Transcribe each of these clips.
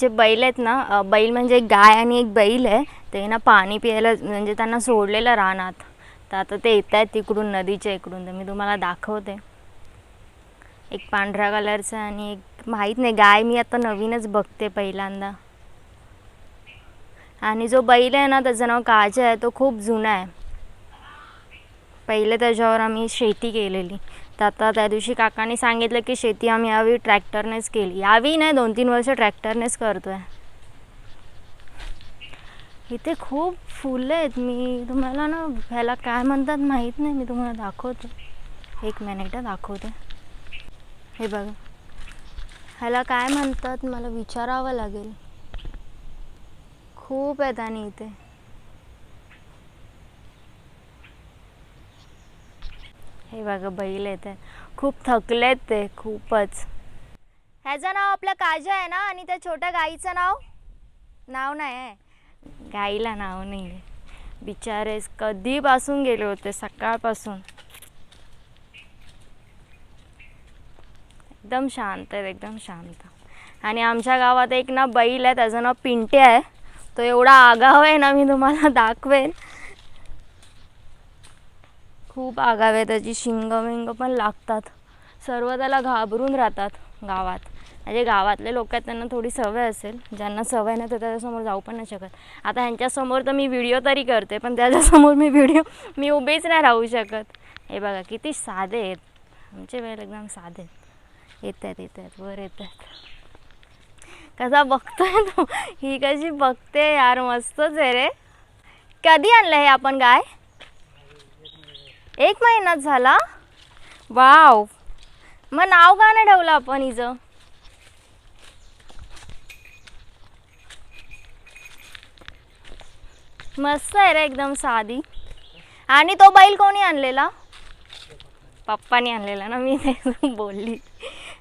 जे बैल आहेत ना बैल म्हणजे एक गाय आणि एक बैल आहे. ते ना पाणी प्यायला म्हणजे त्यांना सोडलेलं रानात. तर आता ते येत आहेत तिकडून नदीच्या इकडून. तर मी तुम्हाला दाखवते. एक पांढऱ्या कलरचं आणि एक माहीत नाही गाय मी आता नवीनच बघते पहिल्यांदा. आणि जो बैल आहे ना त्याचं नाव काजा आहे तो खूप जुना आहे. पहिले त्याच्यावर आम्ही शेती केलेली. तर आता त्या दिवशी काकाने सांगितलं की शेती आम्ही यावेळी ट्रॅक्टरनेच केली. यावी नाही दोन तीन वर्ष ट्रॅक्टरनेच करतोय. इथे खूप फुलं आहेत. मी तुम्हाला ना ह्याला काय म्हणतात माहीत नाही. मी तुम्हाला दाखवते. एक मिनिट दाखवते. हे बघा. ह्याला काय म्हणतात? मला विचारावं लागेल. खूप आहेत आणि इथे. हे बघा बैल येते खूप थकलेत ते खूपच. ह्याचं नाव आपलं काजा आहे ना? आणि त्या छोट्या गाईचं नाव? नाव नाही आहे. गाईला नाव नाही आहे. बिचारे कधीपासून गेले होते सकाळपासून. एकदम शांत आहेत एकदम शांत. आणि आमच्या गावात एक ना बैल आहे त्याचं नाव पिंटे आहे. तो एवढा आगाव आहे ना मी तुम्हाला दाखवेन. खूप आगाव आहे त्याची शिंग विंग पण लागतात. सर्व त्याला घाबरून राहतात गावात. म्हणजे गावातले लोक आहेत त्यांना थोडी सवय असेल. ज्यांना सवय नाही तर त्याच्यासमोर जाऊ पण नाही शकत. आता ह्यांच्यासमोर तर मी व्हिडिओ तरी करते पण त्याच्यासमोर मी व्हिडिओ मी उभीच नाही राहू शकत. हे बघा किती साधे आहेत. आमचे वेळ एकदम साधे आहेत. येत आहेत येत आहेत वर येत आहेत कसा बघतोय तो? ही कशी बघते यार मस्तच आहे रे. कधी आणलं हे आपण गाय? एक महिनाच झाला? वाव. मग नाव का नाही ठेवलं आपण हिचं. मस्त आहे रे एकदम साधी. आणि तो बैल कोणी आणलेला? पप्पानी आणलेला ना मी ते बोलली.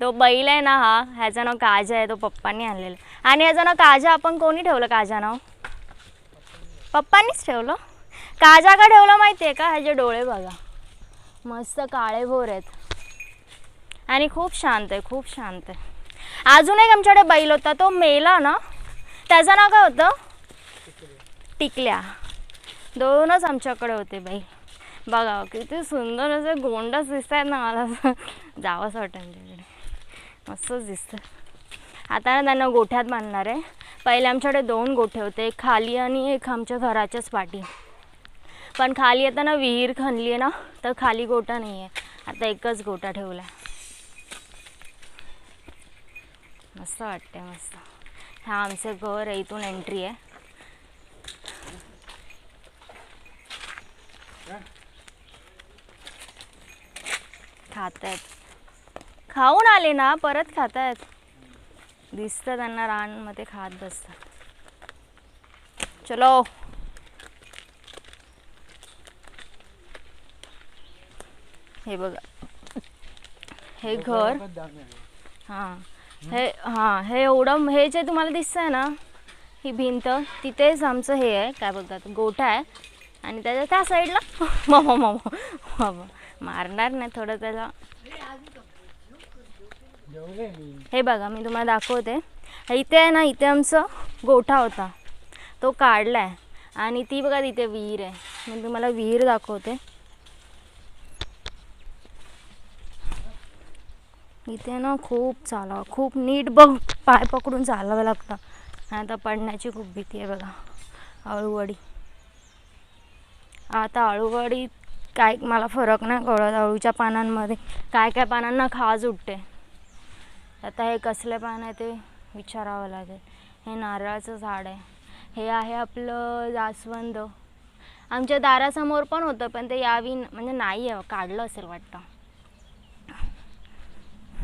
तो बैल आहे ना हा ह्याचं नाव काजा आहे तो पप्पांनी आणलेला. आणि ह्याचं नाव काजा आपण कोणी ठेवलं काजा नाव? पप्पांनीच ठेवलं? काजा का ठेवलं माहिती आहे का ह्याचे डोळे बघा. मस्त काळे भोर आहेत. आणि खूप शांत आहे खूप शांत आहे. अजून एक आमच्याकडे बैल होता तो मेला ना? त्याचं नाव काय होतं? टिकल्या. दोनच आमच्याकडे होते बैल बघा किती सुंदर असे गोंडच दिसत आहेत ना मला. असं वाटतं त्यांच्याकडे मस्तच दिसतं. आता ना त्यांना गोठ्यात बांधणार आहे. पहिले आमच्याकडे दोन गोठे होते एक खाली आणि एक आमच्या घराच्याच पाठी. पण खाली आता ना विहीर खणली आहे ना तर खाली गोटा नाही आहे आता एकच गोटा ठेवला आहे मस्त वाटते मस्त. हा आमचं घर आहे इथून एंट्री आहे. खात आहेत खाऊन आले ना परत खात आहेत दिसतं त्यांना रानमध्ये खात बसतात. चलो. हे बघा. हे घर. हां. हे हां हे एवढं हे जे तुम्हाला दिसतंय ना ही भिंत तिथेच आमचं हे आहे. काय बोलतात? गोठा आहे. आणि त्याच्या त्या साईडला मम मम मम. मारणार नाही थोडं त्याला. हे बघा मी तुम्हाला दाखवते. इथे आहे ना इथे आमचं गोठा होता. तो काढला आहे आणि ती बघा तिथे विहीर आहे. मी तुम्हाला विहीर दाखवते. इथे ना खूप चालावं खूप नीट बघ पाय पकडून चालावं लागतं. नाही आता पडण्याची खूप भीती आहे बघा. अळूवडी आता अळूवडीत काय मला फरक नाही कळत अळूच्या पानांमध्ये. काय काय पानांना खाज उठते. आता हे कसले पान आहे ते विचारावं लागेल. हे नारळाचं झाड आहे. हे आहे आपलं जास्वंद. आमच्या दारासमोर पण होतं पण ते यावी म्हणजे नाही आहे काढलं असेल वाटतं.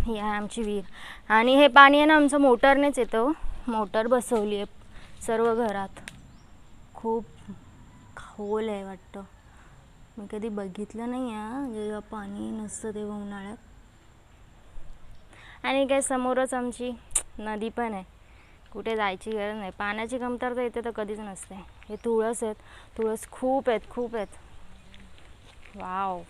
ही आहे आमची विहीर. आणि हे पाणी आहे ना आमचं मोटरनेच येतं हो. मोटर बसवली आहे सर्व घरात. खूप खोल आहे वाटतं. मी कधी बघितलं नाही आहे जेव्हा पाणी नसतं तेव्हा उन्हाळ्यात. आणि काय समोरच आमची नदी पण आहे. कुठे जायची गरज नाही. पाण्याची कमतरता इथे तर कधीच नसते. हे तुळस आहेत. तुळस खूप आहेत खूप आहेत. वाव.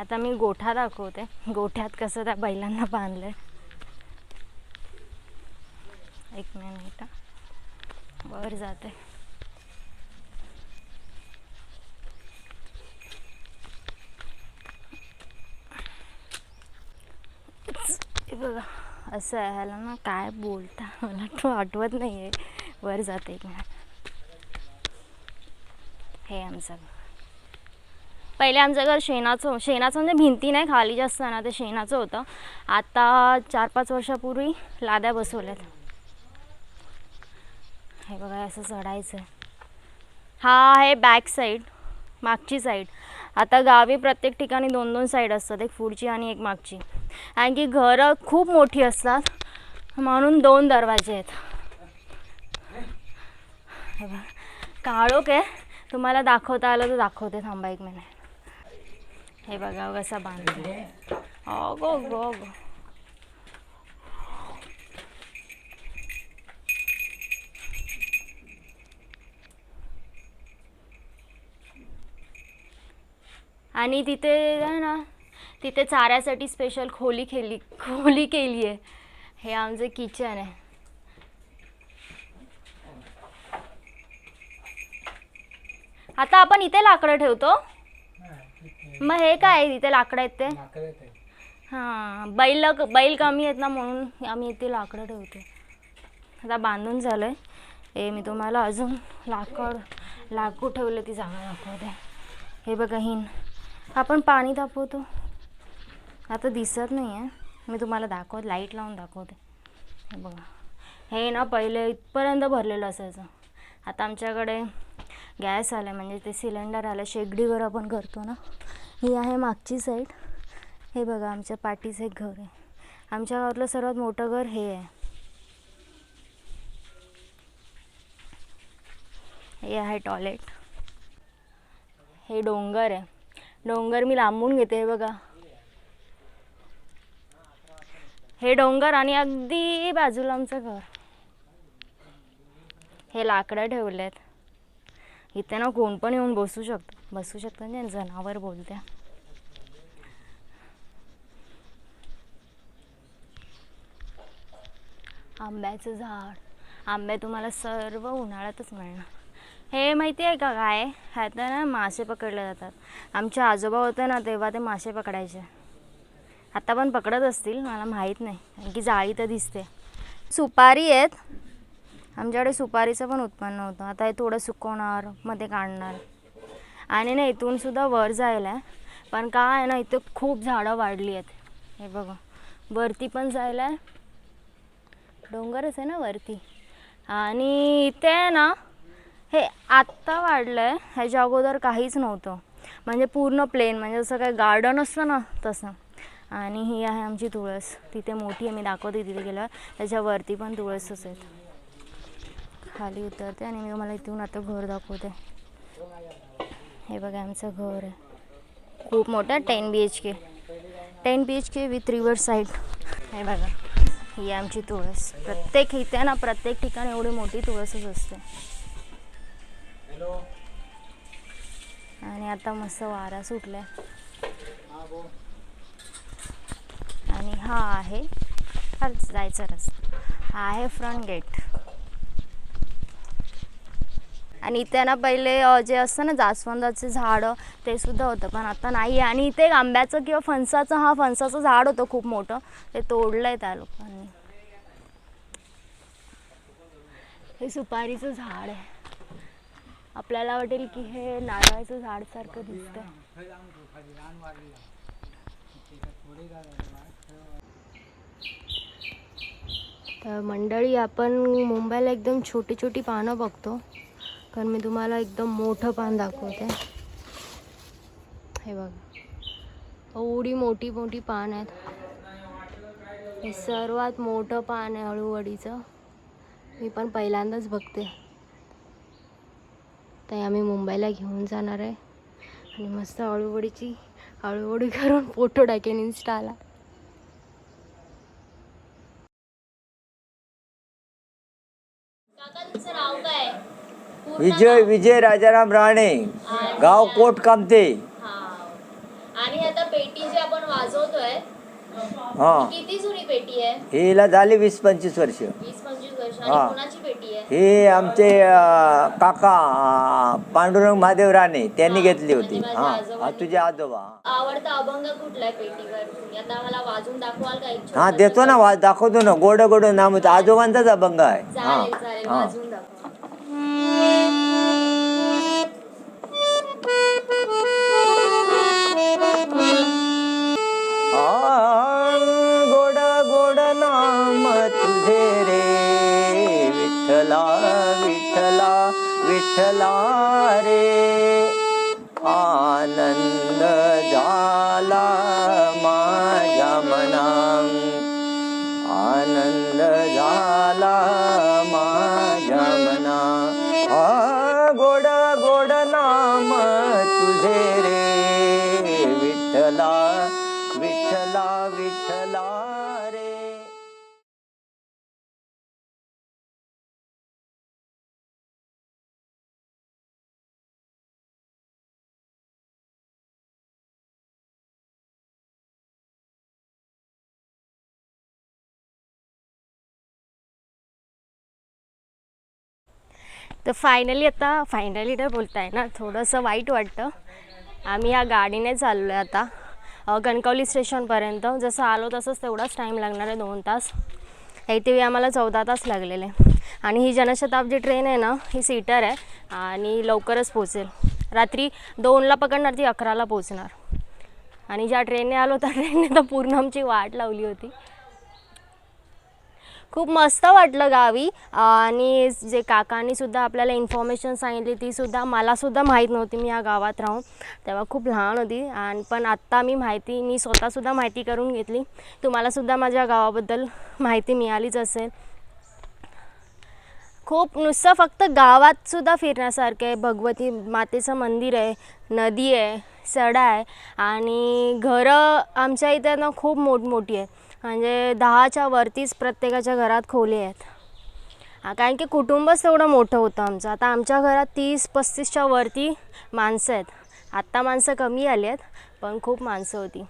आता मी गोठा दाखवते. गोठ्यात कसं त्या बैलांना बांधलंय. एक मिनिट वर जाते. बघा असं आहे ह्याला ना काय बोलता? मला तो आठवत नाही आहे वर जाते एक मिनिट हे आमचं. पहिले आमचं घर शेणाचं शेणाचं म्हणजे भिंती नाही खाली जास्त ना ते शेणाचं होतं. आता चार पाच वर्षापूर्वी लाद्या बसवल्यात. हे बघा असं चढायचं. आहे हा आहे बॅक साईड मागची साईड आता गावी प्रत्येक ठिकाणी दोन दोन साईड असतात एक पुढची आणि एक मागची. कारण की घरं खूप मोठी असतात म्हणून दोन दरवाजे आहेत. काळोख आहे. तुम्हाला दाखवता आलं तर दाखवते थांबा एक मिनिट हे बघा कसा बांधला. अगो गो गो आणि तिथे आहे ना तिथे चाऱ्यासाठी स्पेशल खोली केली खोली केली आहे. हे आमचं किचन आहे. आता आपण इथे लाकडं ठेवतो. मग हे काय आहे? तिथे लाकडं आहेत ते? हां बैल बैल कमी आहेत ना म्हणून आम्ही इथे लाकडं ठेवतो आता बांधून झालं आहे हे मी तुम्हाला अजून लाकड लाकूड ठेवलं ती जागा दाखवते. हे बघा हिन. आपण पाणी तापवतो. आता दिसत नाही आहे मी तुम्हाला दाखवत लाइट लावून दाखवते. हे बघा. हे ना पहिले इथपर्यंत भरलेलं असायचं. आता आमच्याकडे गॅस आला म्हणजे ते सिलेंडर आलं शेगडीवर आपण करतो ना. ही आहे मागची साईड. हे बघा आमच्या पाठीचं एक घर आहे. आमच्या गावातलं सर्वात मोठं घर हे आहे. हे आहे टॉयलेट हे डोंगर आहे. डोंगर मी लांबून घेते हे बघा. हे डोंगर आणि अगदी बाजूला आमचं घर. हे लाकडं ठेवलेत. इथे ना कोण पण येऊन बसू शकतो. बसू शकतो म्हणजे जनावर बोलते आंब्याचं झाड. आंबे तुम्हाला सर्व उन्हाळ्यातच मिळणार. हे माहिती आहे का काय? ह्यात ना मासे पकडले जातात. आमचे आजोबा होते ना तेव्हा ते मासे पकडायचे. आता पण पकडत असतील मला माहीत नाही. कारण की जाळी तर दिसते. सुपारी आहेत. आमच्याकडे सुपारीचं पण उत्पन्न होतं. आता हे थोडं सुकवणार मग ते काढणार. आणि ना इथून सुद्धा वर जायला आहे. पण काय आहे ना इथे खूप झाडं वाढली आहेत. हे बघा. वरती पण जायला आहे. डोंगरच आहे ना वरती. आणि इथे आहे ना हे आत्ता वाढलं आहे ह्याच्या अगोदर काहीच नव्हतं. म्हणजे पूर्ण प्लेन म्हणजे जसं काय गार्डन असतं ना तसं. आणि ही आहे आमची तुळस. तिथे मोठी आहे मी दाखवते तिथे गेल्यावर. त्याच्यावरती पण तुळसच आहेत. खाली उतरते आणि मी तुम्हाला इथून आता घर दाखवते. हे बघा आमचं घर आहे. खूप मोठं ten B H K ten B H K with riverside हे बघा. ही आमची तुळस. प्रत्येक इथे ना प्रत्येक ठिकाणी एवढी मोठी तुळसच असते. आणि आता मस्त वारा सुटलाय. आणि हा आहे जायचा रस्ता. हा आहे फ्रंट गेट आणि इथे ना पहिले जे असतं ना जास्वंदाचे झाडं ते सुद्धा होतं. पण आता नाही आहे. आणि इथे एक आंब्याचं किंवा फणसाचं हा फणसाचं झाड होतं खूप मोठं. ते तोडलं आहे त्या लोकांनी. हे सुपारीचं झाड आहे. आपल्याला वाटेल की हे नारळाचं झाडसारखं दिसतं तर मंडळी आपण मुंबईला एकदम छोटी छोटी पानं बघतो. कारण मी तुम्हाला एकदम मोठं पान दाखवते. हे बघा. एवढी मोठी मोठी पान आहेत. हे सर्वात मोठं पान आहे हळूवडीचं मी पण पहिल्यांदाच बघते. ते आम्ही मुंबईला घेऊन जाणार आहे. आणि मस्त हळूवडीची हळूवडी करून फोटो टाकेन इन्स्टाला विजय विजय राजाराम राणे. गाव कोट कामते. आणि आता पेटी हा. किती जुनी पेटी आहे? हिला झाली वीस पंचवीस वर्ष. वीस पंचवीस वर्ष. हा. आणि कोणाची पेटी आहे? हे आमचे अं, काका अं, पांडुरंग महादेव राणे त्यांनी घेतली होती. म्हणजे हा. हा तुझे आजोबा. आवडता अभंग कुठला आहे पेटीवर तुम्ही आता मला वाजून दाखवाल का एक हा छोटासा? देतो ना वा दाखवतो ना. गोड गोड नाम आजोबांचाच अभंग आहे. हा चालेल. चालेल हा. वाजून दाखवा. विठ्ठला रे आनंद झाला माझ्या मना. आनंद झाला माझ्या मना. आ, गोड गोड नाम तुझे तर फायनली आता फायनली तर बोलताय ना थोडंसं वाईट वाटतं. आम्ही या गाडीने चाललो आहे आता कणकवली स्टेशनपर्यंत जसं आलो तसंच तेवढाच टाईम लागणार आहे दोन तास. इथे आम्हाला चौदा तास लागलेले. आणि ही जनशताब्दी ट्रेन आहे ना ही सीटर आहे आणि लवकरच पोचेल रात्री दोनला पकडणार ती अकराला पोचणार आणि ज्या ट्रेनने आलो त्या ट्रेनने तर पूर्ण आमची वाट लावली होती. खूप मस्त वाटलं गावी. आणि जे काकांनी सुद्धा आपल्याला इन्फॉर्मेशन सांगितली ती सुद्धा मला सुद्धा माहीत नव्हती. मी या गावात राहून. तेव्हा खूप लहान होती. आणि पण आत्ता मी माहिती मी स्वतःसुद्धा माहिती करून घेतली. तुम्हालासुद्धा माझ्या गावाबद्दल माहिती मिळालीच असेल. खूप नुसतं फक्त गावात सुद्धा फिरण्यासारखं आहे. भगवती मातेचं मंदिर आहे नदी आहे सडा आहे. आणि घरं आमच्या इथे ना खूप मोठमोठी आहे. म्हणजे दहाच्या वरतीच प्रत्येकाच्या घरात खोली आहेत. कारण की कुटुंबच तेवढं मोठं होतं आमचं. आता आमच्या घरात तीस पस्तीसच्या वरती माणसं आहेत. आत्ता माणसं कमी आली आहेत पण खूप माणसं होती.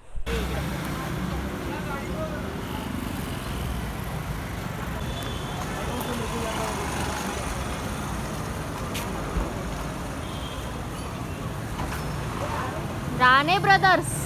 राणे ब्रदर्स.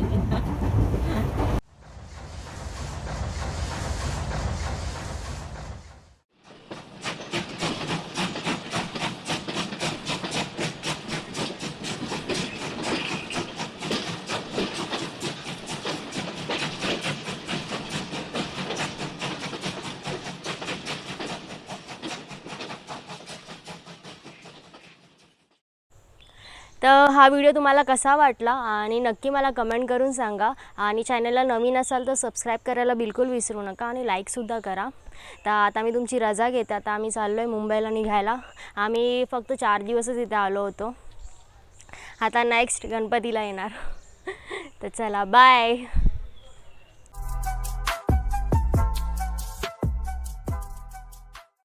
thinking. तर हा व्हिडिओ तुम्हाला कसा वाटला आणि नक्की मला कमेंट करून सांगा. आणि चॅनलला नवीन असाल तर सबस्क्राईब करायला बिलकुल विसरू नका आणि लाईकसुद्धा करा. तर आता मी तुमची रजा घेते. आता आम्ही चाललो आहे मुंबईला निघायला. आम्ही फक्त चार दिवसच इथे आलो होतो. आता नेक्स्ट गणपतीला येणार. तर चला बाय